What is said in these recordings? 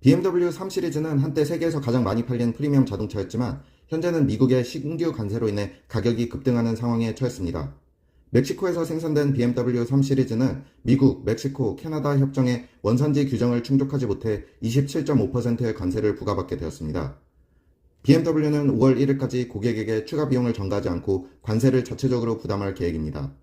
BMW 3 시리즈는 한때 세계에서 가장 많이 팔린 프리미엄 자동차였지만 현재는 미국의 신규 관세로 인해 가격이 급등하는 상황에 처했습니다. 멕시코에서 생산된 BMW 3 시리즈는 미국, 멕시코, 캐나다 협정의 원산지 규정을 충족하지 못해 27.5%의 관세를 부과받게 되었습니다. BMW는 5월 1일까지 고객에게 추가 비용을 전가하지 않고 관세를 자체적으로 부담할 계획입니다.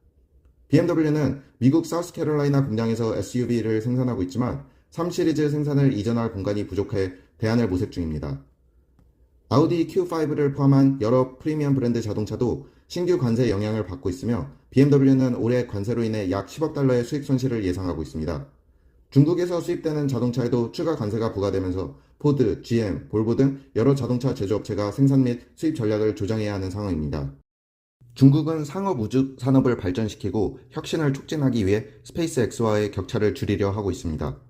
BMW는 미국 사우스캐롤라이나 공장에서 SUV를 생산하고 있지만 3 시리즈 생산을 이전할 공간이 부족해 대안을 모색 중입니다. 아우디 Q5를 포함한 여러 프리미엄 브랜드 자동차도 신규 관세 영향을 받고 있으며 BMW는 올해 관세로 인해 약 10억 달러의 수익 손실을 예상하고 있습니다. 중국에서 수입되는 자동차에도 추가 관세가 부과되면서 포드, GM, 볼보 등 여러 자동차 제조업체가 생산 및 수입 전략을 조정해야 하는 상황입니다. 중국은 상업 우주 산업을 발전시키고 혁신을 촉진하기 위해 스페이스X와의 격차를 줄이려 하고 있습니다.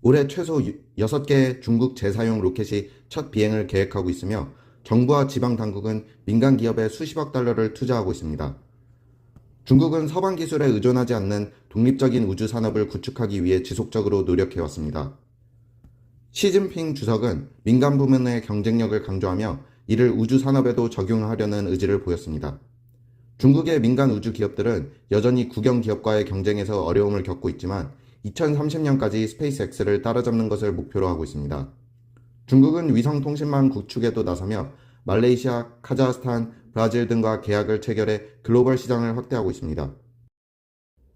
올해 최소 6개의 중국 재사용 로켓이 첫 비행을 계획하고 있으며 정부와 지방 당국은 민간 기업에 수십억 달러를 투자하고 있습니다. 중국은 서방 기술에 의존하지 않는 독립적인 우주 산업을 구축하기 위해 지속적으로 노력해 왔습니다. 시진핑 주석은 민간 부문의 경쟁력을 강조하며 이를 우주 산업에도 적용하려는 의지를 보였습니다. 중국의 민간 우주 기업들은 여전히 국영 기업과의 경쟁에서 어려움을 겪고 있지만 2030년까지 스페이스X를 따라잡는 것을 목표로 하고 있습니다. 중국은 위성 통신망 구축에도 나서며 말레이시아, 카자흐스탄, 브라질 등과 계약을 체결해 글로벌 시장을 확대하고 있습니다.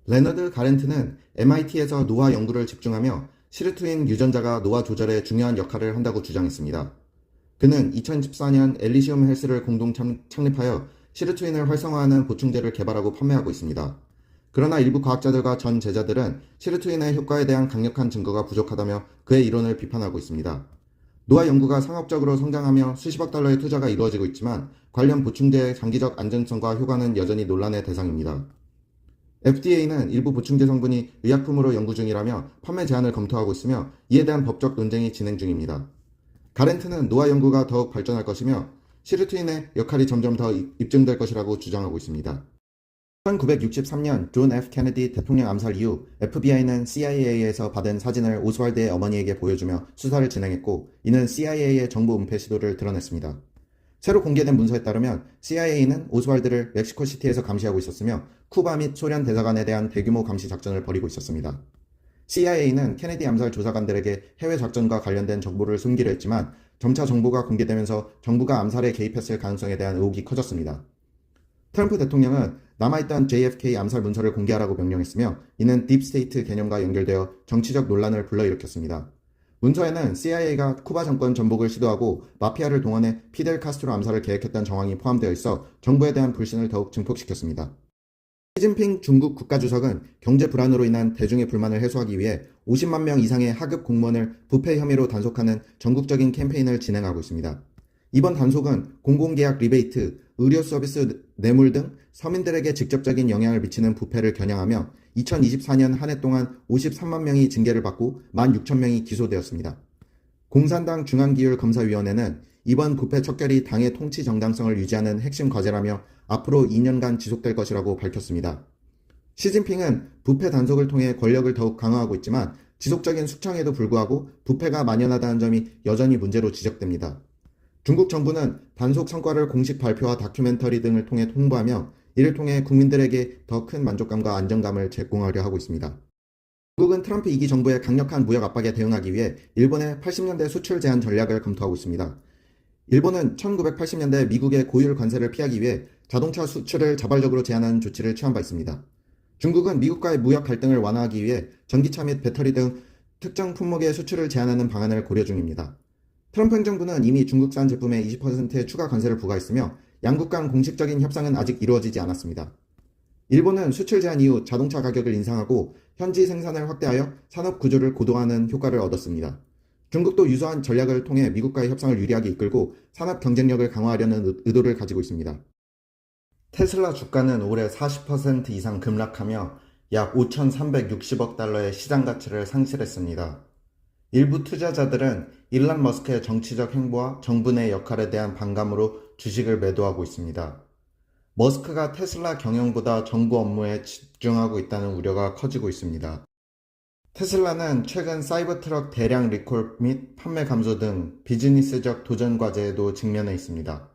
레너드 가렌트는 MIT에서 노화 연구를 집중하며 시르트인 유전자가 노화 조절에 중요한 역할을 한다고 주장했습니다. 그는 2014년 엘리시움 헬스를 공동 창립하여 시르트윈을 활성화하는 보충제를 개발하고 판매하고 있습니다. 그러나 일부 과학자들과 전 제자들은 시르트윈의 효과에 대한 강력한 증거가 부족하다며 그의 이론을 비판하고 있습니다. 노화 연구가 상업적으로 성장하며 수십억 달러의 투자가 이루어지고 있지만 관련 보충제의 장기적 안전성과 효과는 여전히 논란의 대상입니다. FDA는 일부 보충제 성분이 의약품으로 연구 중이라며 판매 제한을 검토하고 있으며 이에 대한 법적 논쟁이 진행 중입니다. 가렌트는 노화 연구가 더욱 발전할 것이며 시르트윈의 역할이 점점 더 입증될 것이라고 주장하고 있습니다. 1963년 존 F 케네디 대통령 암살 이후 FBI는 CIA에서 받은 사진을 오스왈드의 어머니에게 보여주며 수사를 진행했고 이는 CIA의 정보 은폐 시도를 드러냈습니다. 새로 공개된 문서에 따르면 CIA는 오스왈드를 멕시코 시티에서 감시하고 있었으며 쿠바 및 소련 대사관에 대한 대규모 감시 작전을 벌이고 있었습니다. CIA는 케네디 암살 조사관들에게 해외 작전과 관련된 정보를 숨기려 했지만 점차 정보가 공개되면서 정부가 암살에 개입했을 가능성에 대한 의혹이 커졌습니다. 트럼프 대통령은 남아있던 JFK 암살 문서를 공개하라고 명령했으며 이는 딥스테이트 개념과 연결되어 정치적 논란을 불러일으켰습니다. 문서에는 CIA가 쿠바 정권 전복을 시도하고 마피아를 동원해 피델 카스트로 암살을 계획했던 정황이 포함되어 있어 정부에 대한 불신을 더욱 증폭시켰습니다. 시진핑 중국 국가주석은 경제 불안으로 인한 대중의 불만을 해소하기 위해 50만 명 이상의 하급 공무원을 부패 혐의로 단속하는 전국적인 캠페인을 진행하고 있습니다. 이번 단속은 공공계약 리베이트, 의료 서비스 뇌물 등 서민들에게 직접적인 영향을 미치는 부패를 겨냥하며 2024년 한 해 동안 53만 명이 징계를 받고 1만 6천 명이 기소되었습니다. 공산당 중앙기율검사위원회는 이번 부패 척결이 당의 통치 정당성을 유지하는 핵심 과제라며 앞으로 2년간 지속될 것이라고 밝혔습니다. 시진핑은 부패 단속을 통해 권력을 더욱 강화하고 있지만 지속적인 숙청에도 불구하고 부패가 만연하다는 점이 여전히 문제로 지적됩니다. 중국 정부는 단속 성과를 공식 발표와 다큐멘터리 등을 통해 홍보하며 이를 통해 국민들에게 더 큰 만족감과 안정감을 제공하려 하고 있습니다. 중국은 트럼프 2기 정부의 강력한 무역 압박에 대응하기 위해 일본의 80년대 수출 제한 전략을 검토하고 있습니다. 일본은 1980년대 미국의 고율 관세를 피하기 위해 자동차 수출을 자발적으로 제한하는 조치를 취한 바 있습니다. 중국은 미국과의 무역 갈등을 완화하기 위해 전기차 및 배터리 등 특정 품목의 수출을 제한하는 방안을 고려 중입니다. 트럼프 행정부는 이미 중국산 제품에 20%의 추가 관세를 부과했으며 양국 간 공식적인 협상은 아직 이루어지지 않았습니다. 일본은 수출 제한 이후 자동차 가격을 인상하고 현지 생산을 확대하여 산업 구조를 고도화하는 효과를 얻었습니다. 중국도 유사한 전략을 통해 미국과의 협상을 유리하게 이끌고 산업 경쟁력을 강화하려는 의도를 가지고 있습니다. 테슬라 주가는 올해 40% 이상 급락하며 약 5,360억 달러의 시장 가치를 상실했습니다. 일부 투자자들은 일란 머스크의 정치적 행보와 정부 내 역할에 대한 반감으로 주식을 매도하고 있습니다. 머스크가 테슬라 경영보다 정부 업무에 집중하고 있다는 우려가 커지고 있습니다. 테슬라는 최근 사이버트럭 대량 리콜 및 판매 감소 등 비즈니스적 도전 과제에도 직면해 있습니다.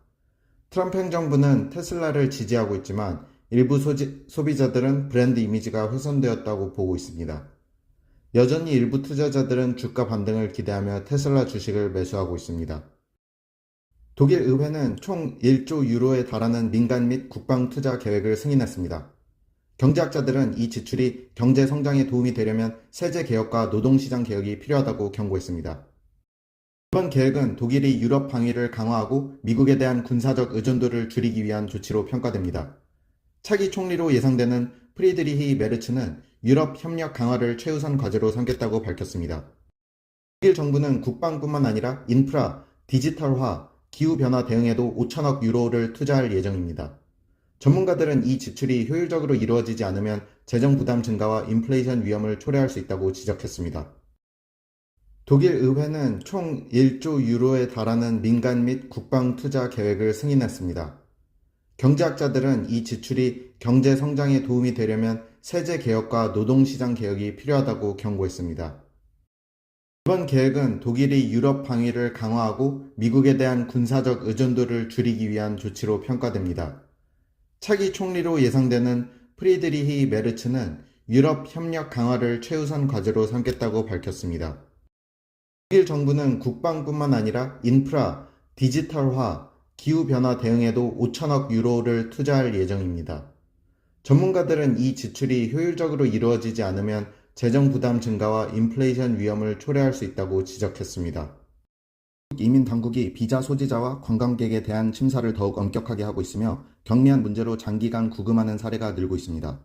트럼프 행정부는 테슬라를 지지하고 있지만 일부 소지- 소비자들은 브랜드 이미지가 훼손되었다고 보고 있습니다. 여전히 일부 투자자들은 주가 반등을 기대하며 테슬라 주식을 매수하고 있습니다. 독일 의회는 총 1조 유로에 달하는 민간 및 국방 투자 계획을 승인했습니다. 경제학자들은 이 지출이 경제 성장에 도움이 되려면 세제 개혁과 노동시장 개혁이 필요하다고 경고했습니다. 이번 계획은 독일이 유럽 방위를 강화하고 미국에 대한 군사적 의존도를 줄이기 위한 조치로 평가됩니다. 차기 총리로 예상되는 프리드리히 메르츠는 유럽 협력 강화를 최우선 과제로 삼겠다고 밝혔습니다. 독일 정부는 국방뿐만 아니라 인프라, 디지털화, 기후변화 대응에도 5천억 유로를 투자할 예정입니다. 전문가들은 이 지출이 효율적으로 이루어지지 않으면 재정 부담 증가와 인플레이션 위험을 초래할 수 있다고 지적했습니다. 독일 의회는 총 1조 유로에 달하는 민간 및 국방 투자 계획을 승인했습니다. 경제학자들은 이 지출이 경제 성장에 도움이 되려면 세제 개혁과 노동시장 개혁이 필요하다고 경고했습니다. 이번 계획은 독일이 유럽 방위를 강화하고 미국에 대한 군사적 의존도를 줄이기 위한 조치로 평가됩니다. 차기 총리로 예상되는 프리드리히 메르츠는 유럽 협력 강화를 최우선 과제로 삼겠다고 밝혔습니다. 독일 정부는 국방뿐만 아니라 인프라, 디지털화, 기후변화 대응에도 5천억 유로를 투자할 예정입니다. 전문가들은 이 지출이 효율적으로 이루어지지 않으면 재정 부담 증가와 인플레이션 위험을 초래할 수 있다고 지적했습니다. 이민 당국이 비자 소지자와 관광객에 대한 심사를 더욱 엄격하게 하고 있으며 경미한 문제로 장기간 구금하는 사례가 늘고 있습니다.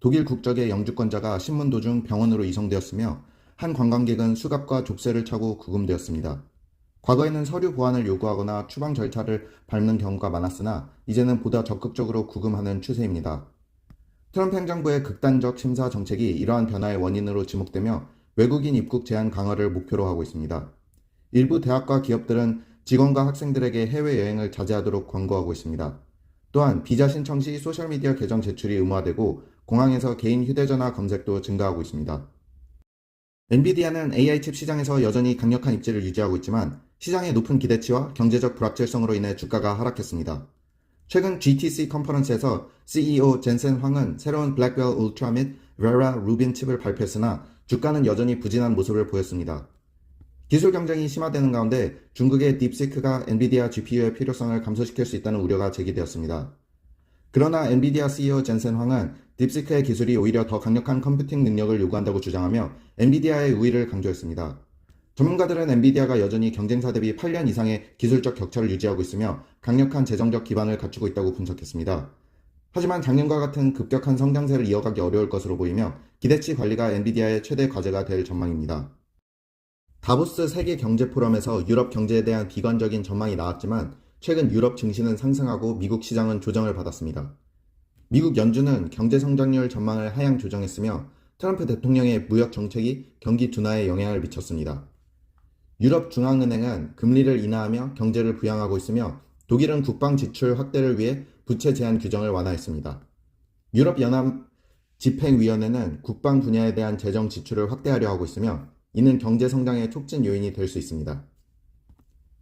독일 국적의 영주권자가 신문 도중 병원으로 이송되었으며 한 관광객은 수갑과 족쇄를 차고 구금되었습니다. 과거에는 서류 보완을 요구하거나 추방 절차를 밟는 경우가 많았으나 이제는 보다 적극적으로 구금하는 추세입니다. 트럼프 행정부의 극단적 심사 정책이 이러한 변화의 원인으로 지목되며 외국인 입국 제한 강화를 목표로 하고 있습니다. 일부 대학과 기업들은 직원과 학생들에게 해외여행을 자제하도록 권고하고 있습니다. 또한 비자 신청 시 소셜미디어 계정 제출이 의무화되고 공항에서 개인 휴대전화 검색도 증가하고 있습니다. 엔비디아는 AI 칩 시장에서 여전히 강력한 입지를 유지하고 있지만 시장의 높은 기대치와 경제적 불확실성으로 인해 주가가 하락했습니다. 최근 GTC 컨퍼런스에서 CEO 젠센 황은 새로운 블랙벨 울트라 및 베라 루빈 칩을 발표했으나 주가는 여전히 부진한 모습을 보였습니다. 기술 경쟁이 심화되는 가운데 중국의 딥시크가 엔비디아 GPU의 필요성을 감소시킬 수 있다는 우려가 제기되었습니다. 그러나 엔비디아 CEO 젠센 황은 딥시크의 기술이 오히려 더 강력한 컴퓨팅 능력을 요구한다고 주장하며 엔비디아의 우위를 강조했습니다. 전문가들은 엔비디아가 여전히 경쟁사 대비 8년 이상의 기술적 격차를 유지하고 있으며 강력한 재정적 기반을 갖추고 있다고 분석했습니다. 하지만 작년과 같은 급격한 성장세를 이어가기 어려울 것으로 보이며 기대치 관리가 엔비디아의 최대 과제가 될 전망입니다. 다보스 세계 경제 포럼에서 유럽 경제에 대한 비관적인 전망이 나왔지만 최근 유럽 증시는 상승하고 미국 시장은 조정을 받았습니다. 미국 연준은 경제 성장률 전망을 하향 조정했으며 트럼프 대통령의 무역 정책이 경기 둔화에 영향을 미쳤습니다. 유럽 중앙은행은 금리를 인하하며 경제를 부양하고 있으며 독일은 국방 지출 확대를 위해 부채 제한 규정을 완화했습니다. 유럽 연합 집행위원회는 국방 분야에 대한 재정 지출을 확대하려 하고 있으며 이는 경제 성장의 촉진 요인이 될 수 있습니다.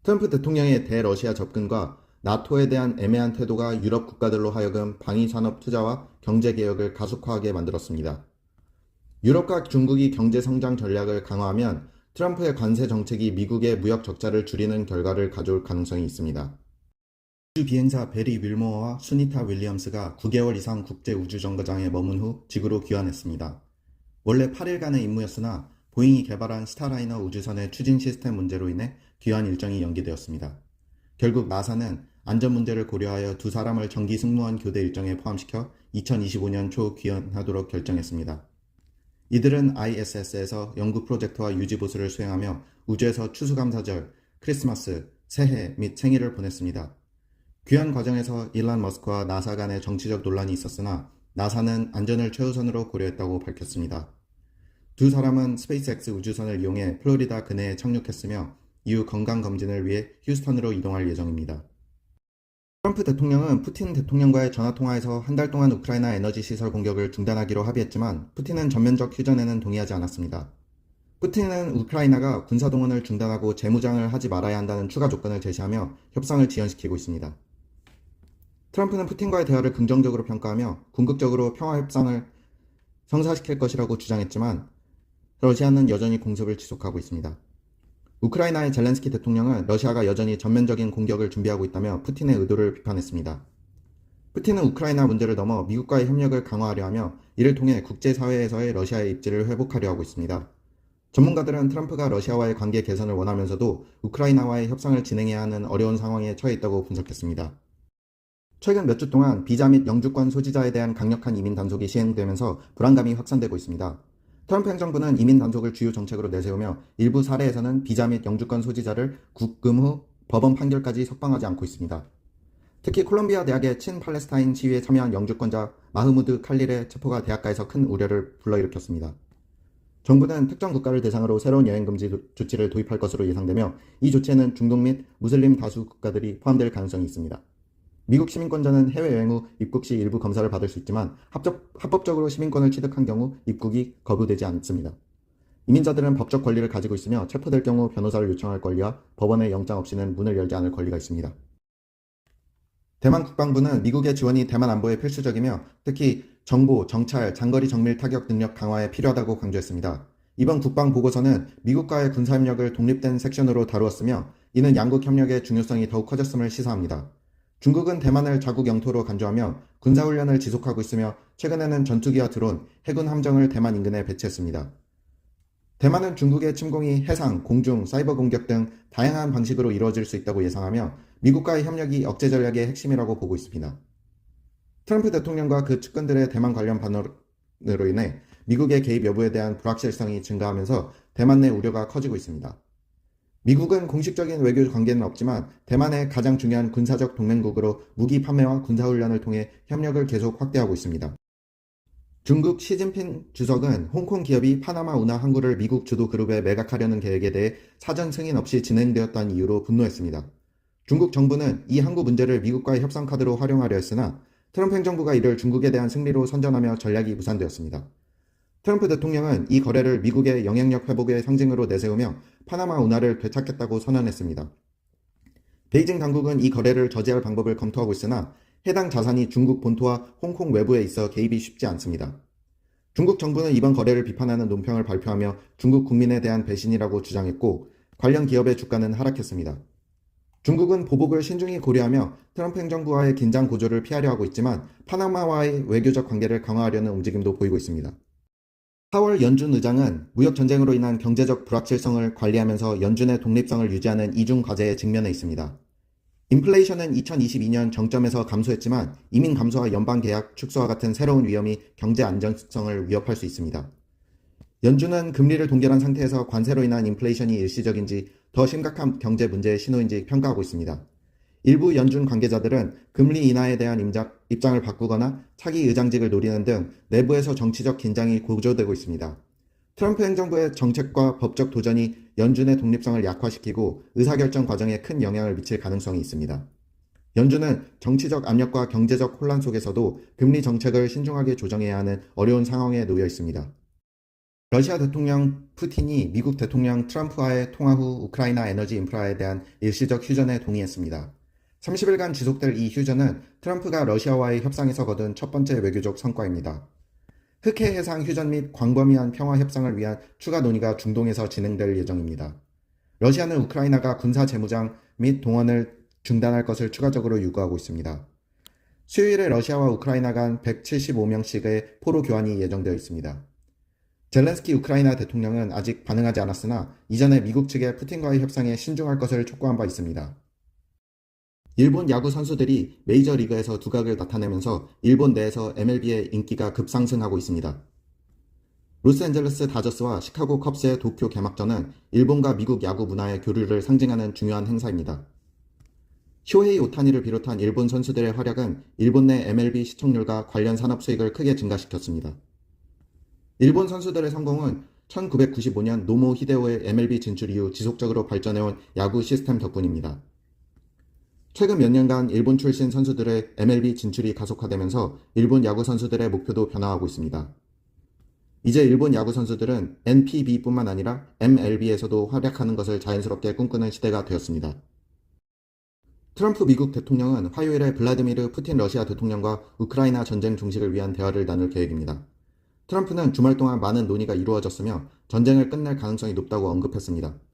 트럼프 대통령의 대러시아 접근과 나토에 대한 애매한 태도가 유럽 국가들로 하여금 방위 산업 투자와 경제 개혁을 가속화하게 만들었습니다. 유럽과 중국이 경제 성장 전략을 강화하면 트럼프의 관세 정책이 미국의 무역 적자를 줄이는 결과를 가져올 가능성이 있습니다. 우주 비행사 베리 윌모어와 수니타 윌리엄스가 9개월 이상 국제 우주 정거장에 머문 후 지구로 귀환했습니다. 원래 8일간의 임무였으나 보잉이 개발한 스타라이너 우주선의 추진 시스템 문제로 인해 귀환 일정이 연기되었습니다. 결국 나사는 안전 문제를 고려하여 두 사람을 정기 승무원 교대 일정에 포함시켜 2025년 초 귀환하도록 결정했습니다. 이들은 ISS에서 연구 프로젝트와 유지 보수를 수행하며 우주에서 추수감사절, 크리스마스, 새해 및 생일을 보냈습니다. 귀환 과정에서 일란 머스크와 나사 간의 정치적 논란이 있었으나 나사는 안전을 최우선으로 고려했다고 밝혔습니다. 두 사람은 스페이스X 우주선을 이용해 플로리다 근해에 착륙했으며 이후 건강 검진을 위해 휴스턴으로 이동할 예정입니다. 트럼프 대통령은 푸틴 대통령과의 전화 통화에서 한 달 동안 우크라이나 에너지 시설 공격을 중단하기로 합의했지만 푸틴은 전면적 휴전에는 동의하지 않았습니다. 푸틴은 우크라이나가 군사 동원을 중단하고 재무장을 하지 말아야 한다는 추가 조건을 제시하며 협상을 지연시키고 있습니다. 트럼프는 푸틴과의 대화를 긍정적으로 평가하며 궁극적으로 평화 협상을 성사시킬 것이라고 주장했지만 러시아는 여전히 공습을 지속하고 있습니다. 우크라이나의 젤렌스키 대통령은 러시아가 여전히 전면적인 공격을 준비하고 있다며 푸틴의 의도를 비판했습니다. 푸틴은 우크라이나 문제를 넘어 미국과의 협력을 강화하려 하며 이를 통해 국제사회에서의 러시아의 입지를 회복하려 하고 있습니다. 전문가들은 트럼프가 러시아와의 관계 개선을 원하면서도 우크라이나와의 협상을 진행해야 하는 어려운 상황에 처해 있다고 분석했습니다. 최근 몇 주 동안 비자 및 영주권 소지자에 대한 강력한 이민 단속이 시행되면서 불안감이 확산되고 있습니다. 트럼프 행정부는 이민 단속을 주요 정책으로 내세우며 일부 사례에서는 비자 및 영주권 소지자를 국금 후 법원 판결까지 석방하지 않고 있습니다. 특히 콜롬비아 대학의 친팔레스타인 시위에 참여한 영주권자 마흐무드 칼릴의 체포가 대학가에서 큰 우려를 불러일으켰습니다. 정부는 특정 국가를 대상으로 새로운 여행 금지 조치를 도입할 것으로 예상되며 이 조치에는 중동 및 무슬림 다수 국가들이 포함될 가능성이 있습니다. 미국 시민권자는 해외여행 후 입국 시 일부 검사를 받을 수 있지만 합적, 합법적으로 시민권을 취득한 경우 입국이 거부되지 않습니다. 이민자들은 법적 권리를 가지고 있으며 체포될 경우 변호사를 요청할 권리와 법원의 영장 없이는 문을 열지 않을 권리가 있습니다. 대만 국방부는 미국의 지원이 대만 안보에 필수적이며 특히 정보, 정찰, 장거리 정밀 타격 능력 강화에 필요하다고 강조했습니다. 이번 국방 보고서는 미국과의 군사협력을 독립된 섹션으로 다루었으며 이는 양국 협력의 중요성이 더욱 커졌음을 시사합니다. 중국은 대만을 자국 영토로 간주하며 군사훈련을 지속하고 있으며 최근에는 전투기와 드론, 해군 함정을 대만 인근에 배치했습니다. 대만은 중국의 침공이 해상, 공중, 사이버 공격 등 다양한 방식으로 이루어질 수 있다고 예상하며 미국과의 협력이 억제 전략의 핵심이라고 보고 있습니다. 트럼프 대통령과 그 측근들의 대만 관련 반응으로 인해 미국의 개입 여부에 대한 불확실성이 증가하면서 대만 내 우려가 커지고 있습니다. 미국은 공식적인 외교 관계는 없지만 대만의 가장 중요한 군사적 동맹국으로 무기 판매와 군사훈련을 통해 협력을 계속 확대하고 있습니다. 중국 시진핑 주석은 홍콩 기업이 파나마 운하 항구를 미국 주도 그룹에 매각하려는 계획에 대해 사전 승인 없이 진행되었다는 이유로 분노했습니다. 중국 정부는 이 항구 문제를 미국과의 협상 카드로 활용하려 했으나 트럼프 행정부가 이를 중국에 대한 승리로 선전하며 전략이 무산되었습니다. 트럼프 대통령은 이 거래를 미국의 영향력 회복의 상징으로 내세우며 파나마 운하를 되찾겠다고 선언했습니다. 베이징 당국은 이 거래를 저지할 방법을 검토하고 있으나 해당 자산이 중국 본토와 홍콩 외부에 있어 개입이 쉽지 않습니다. 중국 정부는 이번 거래를 비판하는 논평을 발표하며 중국 국민에 대한 배신이라고 주장했고 관련 기업의 주가는 하락했습니다. 중국은 보복을 신중히 고려하며 트럼프 행정부와의 긴장 고조를 피하려 하고 있지만 파나마와의 외교적 관계를 강화하려는 움직임도 보이고 있습니다. 4월 연준 의장은 무역 전쟁으로 인한 경제적 불확실성을 관리하면서 연준의 독립성을 유지하는 이중 과제에 직면해 있습니다. 인플레이션은 2022년 정점에서 감소했지만 이민 감소와 연방 계약 축소와 같은 새로운 위험이 경제 안정성을 위협할 수 있습니다. 연준은 금리를 동결한 상태에서 관세로 인한 인플레이션이 일시적인지 더 심각한 경제 문제의 신호인지 평가하고 있습니다. 일부 연준 관계자들은 금리 인하에 대한 임작, 입장을 바꾸거나 차기 의장직을 노리는 등 내부에서 정치적 긴장이 고조되고 있습니다. 트럼프 행정부의 정책과 법적 도전이 연준의 독립성을 약화시키고 의사결정 과정에 큰 영향을 미칠 가능성이 있습니다. 연준은 정치적 압력과 경제적 혼란 속에서도 금리 정책을 신중하게 조정해야 하는 어려운 상황에 놓여 있습니다. 러시아 대통령 푸틴이 미국 대통령 트럼프와의 통화 후 우크라이나 에너지 인프라에 대한 일시적 휴전에 동의했습니다. 30일간 지속될 이 휴전은 트럼프가 러시아와의 협상에서 거둔 첫 번째 외교적 성과입니다. 흑해 해상 휴전 및 광범위한 평화 협상을 위한 추가 논의가 중동에서 진행될 예정입니다. 러시아는 우크라이나가 군사 재무장 및 동원을 중단할 것을 추가적으로 요구하고 있습니다. 수요일에 러시아와 우크라이나 간 175명씩의 포로 교환이 예정되어 있습니다. 젤렌스키 우크라이나 대통령은 아직 반응하지 않았으나 이전에 미국 측의 푸틴과의 협상에 신중할 것을 촉구한 바 있습니다. 일본 야구 선수들이 메이저리그에서 두각을 나타내면서 일본 내에서 MLB의 인기가 급상승하고 있습니다. 로스앤젤레스 다저스와 시카고 컵스의 도쿄 개막전은 일본과 미국 야구 문화의 교류를 상징하는 중요한 행사입니다. 쇼헤이 오타니를 비롯한 일본 선수들의 활약은 일본 내 MLB 시청률과 관련 산업 수익을 크게 증가시켰습니다. 일본 선수들의 성공은 1995년 노모 히데오의 MLB 진출 이후 지속적으로 발전해온 야구 시스템 덕분입니다. 최근 몇 년간 일본 출신 선수들의 MLB 진출이 가속화되면서 일본 야구 선수들의 목표도 변화하고 있습니다. 이제 일본 야구 선수들은 NPB뿐만 아니라 MLB에서도 활약하는 것을 자연스럽게 꿈꾸는 시대가 되었습니다. 트럼프 미국 대통령은 화요일에 블라디미르 푸틴 러시아 대통령과 우크라이나 전쟁 종식을 위한 대화를 나눌 계획입니다. 트럼프는 주말 동안 많은 논의가 이루어졌으며 전쟁을 끝낼 가능성이 높다고 언급했습니다.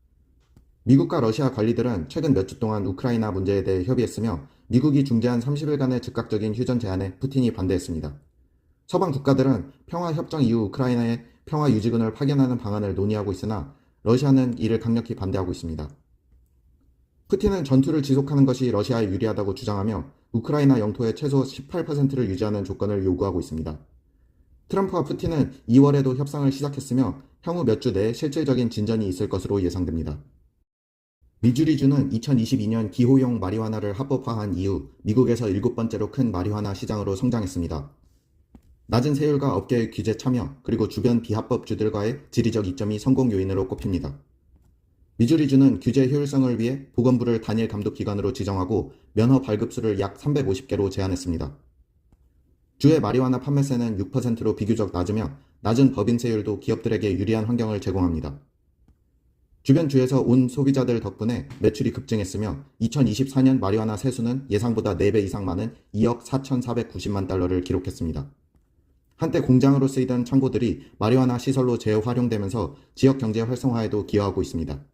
미국과 러시아 관리들은 최근 몇 주 동안 우크라이나 문제에 대해 협의했으며 미국이 중재한 30일간의 즉각적인 휴전 제안에 푸틴이 반대했습니다. 서방 국가들은 평화 협정 이후 우크라이나에 평화 유지군을 파견하는 방안을 논의하고 있으나 러시아는 이를 강력히 반대하고 있습니다. 푸틴은 전투를 지속하는 것이 러시아에 유리하다고 주장하며 우크라이나 영토의 최소 18%를 유지하는 조건을 요구하고 있습니다. 트럼프와 푸틴은 2월에도 협상을 시작했으며 향후 몇 주 내에 실질적인 진전이 있을 것으로 예상됩니다. 미주리주는 2022년 기호용 마리화나를 합법화한 이후 미국에서 일곱 번째로 큰 마리화나 시장으로 성장했습니다. 낮은 세율과 업계의 규제 참여, 그리고 주변 비합법주들과의 지리적 이점이 성공 요인으로 꼽힙니다. 미주리주는 규제 효율성을 위해 보건부를 단일 감독 기관으로 지정하고 면허 발급수를 약 350개로 제한했습니다. 주의 마리화나 판매세는 6%로 비교적 낮으며 낮은 법인 세율도 기업들에게 유리한 환경을 제공합니다. 주변 주에서 온 소비자들 덕분에 매출이 급증했으며 2024년 마리화나 세수는 예상보다 4배 이상 많은 2억 4,490만 달러를 기록했습니다. 한때 공장으로 쓰이던 창고들이 마리화나 시설로 재활용되면서 지역 경제 활성화에도 기여하고 있습니다.